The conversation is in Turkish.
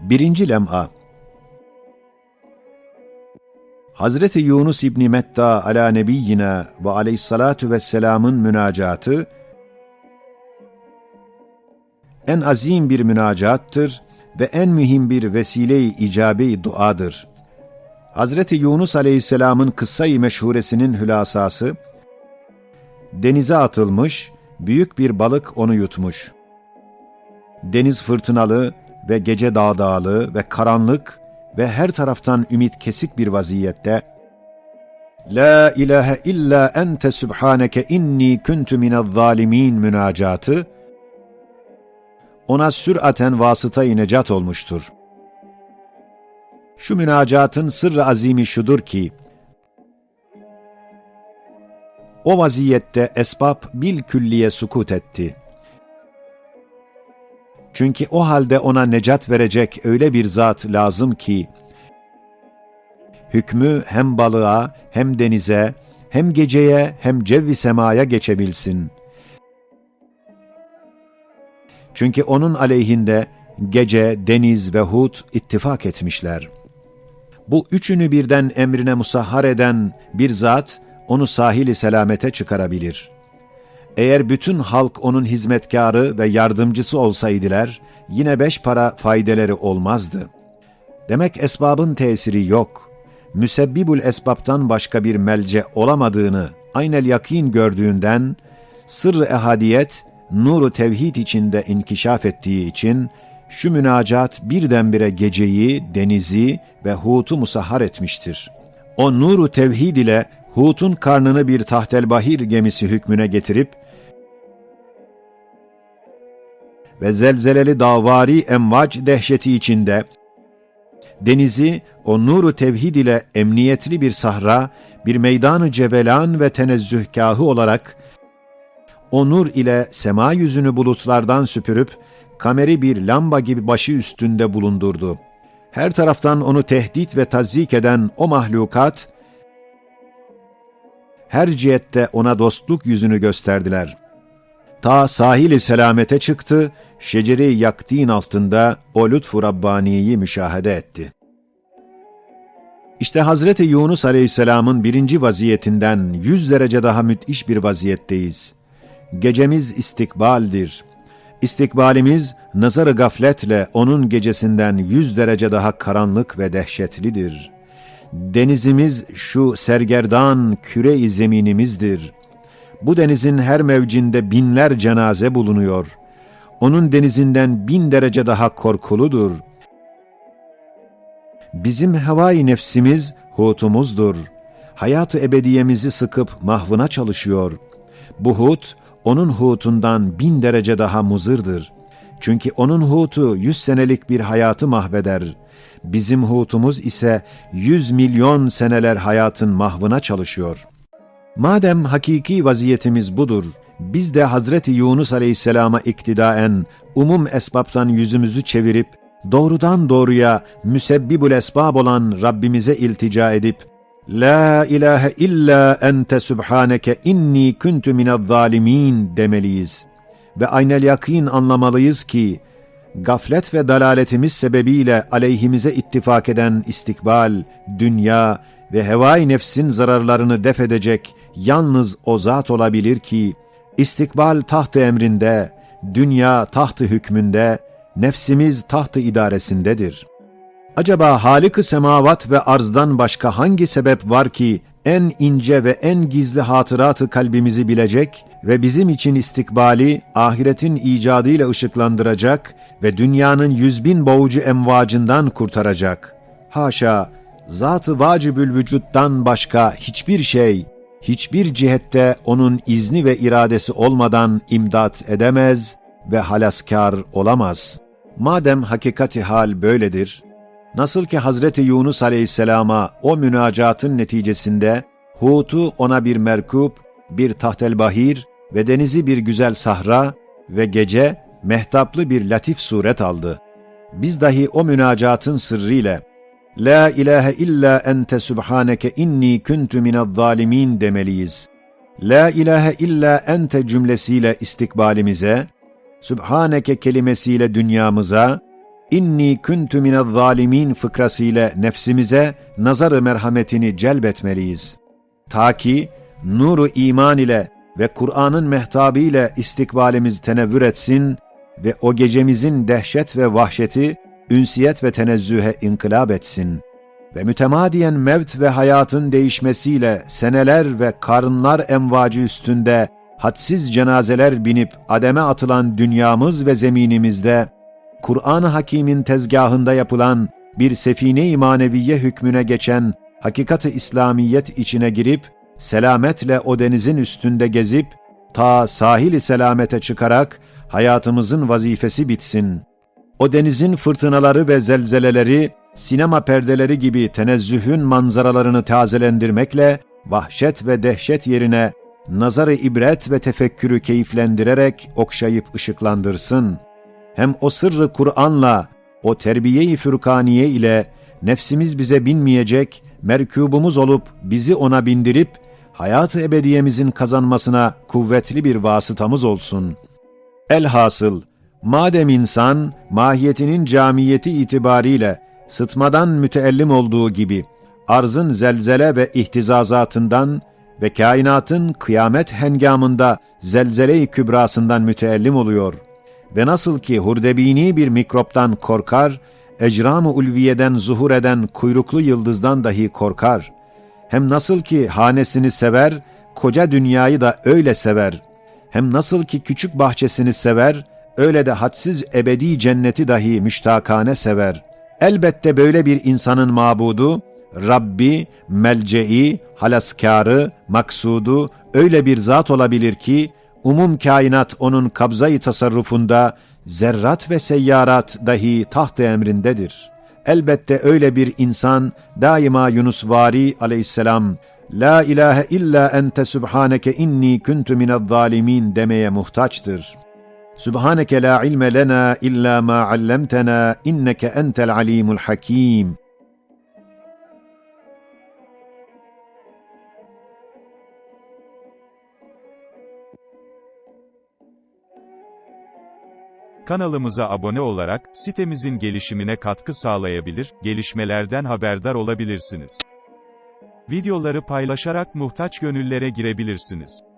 Birinci lem'a Hazreti Yunus İbni Metta ala nebiyyina ve aleyhissalatu vesselamın münacatı en azim bir münacattır ve en mühim bir vesile-i icabe-i duadır. Hazreti Yunus aleyhisselamın kıssa-i meşhuresinin hülasası, denize atılmış, büyük bir balık onu yutmuş. Deniz fırtınalı ve gece dağdağlı ve karanlık ve her taraftan ümit kesik bir vaziyette, La ilahe illa ente subhaneke inni kuntu minez zalimin münacatı, ona süraten vasıta-i olmuştur. Şu münacatın sırrı azimi şudur ki, o vaziyette esbab bil külliye sukut etti. Çünkü o halde ona necat verecek öyle bir zat lazım ki, hükmü hem balığa, hem denize, hem geceye, hem cevvi semaya geçebilsin. Çünkü onun aleyhinde gece, deniz ve hut ittifak etmişler. Bu üçünü birden emrine musahhar eden bir zat, onu sahili selamete çıkarabilir. Eğer bütün halk onun hizmetkarı ve yardımcısı olsaydılar, yine beş para faydeleri olmazdı. Demek esbabın tesiri yok. Müsebbibul esbaptan başka bir melce olamadığını aynel yakin gördüğünden, sırrı ehadiyet, nuru tevhid içinde inkişaf ettiği için, şu münacat birdenbire geceyi, denizi ve Hut'u musahhar etmiştir. O nuru tevhid ile Hut'un karnını bir tahtelbahir gemisi hükmüne getirip ve zelzeleli davari emvac dehşeti içinde denizi o nuru tevhid ile emniyetli bir sahra, bir meydanı cebelan ve tenezzühkâhı olarak o nur ile sema yüzünü bulutlardan süpürüp kameri bir lamba gibi başı üstünde bulundurdu. Her taraftan onu tehdit ve tazik eden o mahlukat, her cihette ona dostluk yüzünü gösterdiler. Ta sahili selamete çıktı, şeceri yaktin altında o lütfu Rabbani'yi müşahede etti. İşte Hazreti Yunus Aleyhisselam'ın birinci vaziyetinden yüz derece daha müthiş bir vaziyetteyiz. Gecemiz istikbaldir. İstikbalimiz nazarı gafletle onun gecesinden yüz derece daha karanlık ve dehşetlidir. Denizimiz şu sergerdan küre-i zeminimizdir. Bu denizin her mevcinde binler cenaze bulunuyor. Onun denizinden bin derece daha korkuludur. Bizim havai nefsimiz hutumuzdur. Hayatı ebediyemizi sıkıp mahvına çalışıyor. Bu hut, onun hutundan bin derece daha muzırdır. Çünkü onun hutu yüz senelik bir hayatı mahveder. Bizim hutumuz ise yüz milyon seneler hayatın mahvına çalışıyor. Madem hakiki vaziyetimiz budur, biz de Hazreti Yunus Aleyhisselam'a iktidaen umum esbaptan yüzümüzü çevirip doğrudan doğruya müsebbibül esbab olan Rabbimize iltica edip La ilahe illa ente subhaneke inni kuntu minez zalimin demeliyiz. Ve aynel yakin anlamalıyız ki, gaflet ve dalaletimiz sebebiyle aleyhimize ittifak eden istikbal, dünya ve hevai nefsin zararlarını def edecek yalnız o zat olabilir ki, istikbal tahtı emrinde, dünya tahtı hükmünde, nefsimiz tahtı idaresindedir.'' Acaba Halık-ı semavat ve arzdan başka hangi sebep var ki en ince ve en gizli hatıratı kalbimizi bilecek ve bizim için istikbali ahiretin icadıyla ışıklandıracak ve dünyanın yüz bin boğucu emvacından kurtaracak? Haşa, zat-ı vacibül vücuttan başka hiçbir şey, hiçbir cihette onun izni ve iradesi olmadan imdat edemez ve halaskar olamaz. Madem hakikati hal böyledir, Nasıl ki Hazreti Yunus Aleyhisselam'a o münacatın neticesinde Hut'u ona bir merkup, bir tahtel bahir ve denizi bir güzel sahra ve gece mehtaplı bir latif suret aldı. Biz dahi o münacatın sırrıyla La ilahe illa ente subhaneke inni kuntu zalimin demeliyiz. La ilahe illa ente cümlesiyle istikbalimize, Sübhaneke kelimesiyle dünyamıza, inni kuntu minez zalimin fıkrası ile nefsimize nazarı merhametini celbetmeliyiz. Ta ki nuru iman ile ve Kur'an'ın mehtabı ile istikbalimiz tenevvür etsin ve o gecemizin dehşet ve vahşeti ünsiyet ve tenezzühe inkılap etsin ve mütemadiyen mevt ve hayatın değişmesiyle seneler ve karınlar envacı üstünde hadsiz cenazeler binip ademe atılan dünyamız ve zeminimizde Kur'an-ı Hakîm'in tezgahında yapılan bir sefine-i maneviye hükmüne geçen hakikat-ı İslamiyet içine girip selametle o denizin üstünde gezip ta sahili selamete çıkarak hayatımızın vazifesi bitsin. O denizin fırtınaları ve zelzeleleri sinema perdeleri gibi tenezzühün manzaralarını tazelendirmekle vahşet ve dehşet yerine nazarı ibret ve tefekkürü keyiflendirerek okşayıp ışıklandırsın. Hem o sırrı Kur'an'la, o terbiye-i fürkaniye ile nefsimiz bize binmeyecek, merkubumuz olup bizi ona bindirip, hayat-ı ebediyemizin kazanmasına kuvvetli bir vasıtamız olsun. Elhasıl, madem insan, mahiyetinin camiyeti itibariyle, sıtmadan müteellim olduğu gibi, arzın zelzele ve ihtizazatından ve kainatın kıyamet hengamında zelzele-i kübrasından müteellim oluyor ve nasıl ki hurdebini bir mikroptan korkar, ecram-ı ulviyeden zuhur eden kuyruklu yıldızdan dahi korkar. Hem nasıl ki hanesini sever, koca dünyayı da öyle sever. Hem nasıl ki küçük bahçesini sever, öyle de hadsiz ebedi cenneti dahi müştakane sever. Elbette böyle bir insanın mabudu, Rabbi, melce'i, halaskarı, maksudu öyle bir zat olabilir ki, umum kainat onun kabzayı tasarrufunda, zerrat ve seyyarat dahi taht emrindedir. Elbette öyle bir insan, daima Yunusvari aleyhisselam, La ilahe illa ente subhaneke inni kuntu minez zalimin demeye muhtaçtır. Subhaneke la ilme lena illa ma allamtena inneke entel alimul hakim. Kanalımıza abone olarak sitemizin gelişimine katkı sağlayabilir, gelişmelerden haberdar olabilirsiniz. Videoları paylaşarak muhtaç gönüllere girebilirsiniz.